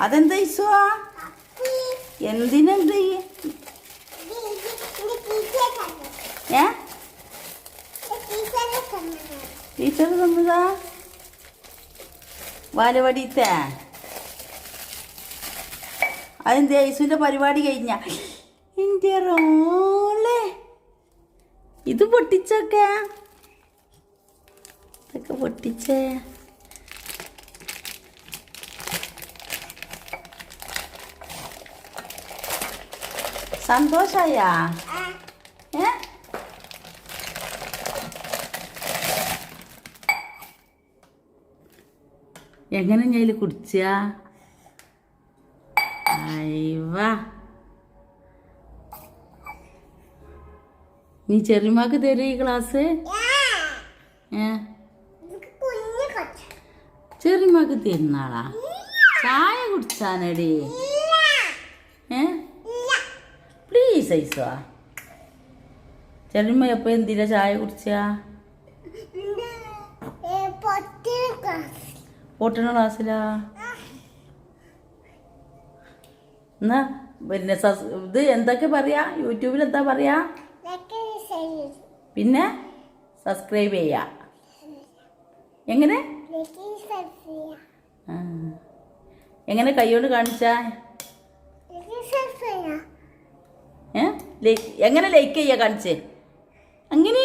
അതെന്താ ഇസുവാ എന്തിനെന്ത് ഏ? ടീച്ചർ തന്നതാ? ബാലവാടിത്തെ അതെന്ത് യേശുവിന്റെ പരിപാടി കഴിഞ്ഞ? എന്റെ റോളെ. ഇത് പൊട്ടിച്ചൊക്കെ. ഇതൊക്കെ പൊട്ടിച്ചേ. സന്തോഷായാ? ഏ? എങ്ങനെ ഞാൻ കുടിച്ച? അയവാ നീ ചെറിയമാക്ക് തരും ഈ ക്ലാസ് ഏ? ചെറിയമാക്ക് തരുന്നാളാ ചായ കുടിച്ചാനടി? ഏ? ഐസോ ചെറിയമ്മ എപ്പോ എന്തിനാ ചായ കുടിച്ചാ? പൊട്ടണ ക്ലാസ്സിലാ? എന്നാ പിന്നെ സസ് ഇത് എന്തൊക്കെ പറയാ? യൂട്യൂബിൽ എന്താ പറയാ? പിന്നെ സബ്സ്ക്രൈബ് ചെയ്യാ. എങ്ങനെ. എങ്ങനെ കൈകൊണ്ട് കാണിച്ചാ ഏ ലൈക്ക് എങ്ങനെ ലൈക്ക് ചെയ്യാ കാണിച്ചേ? അങ്ങനെ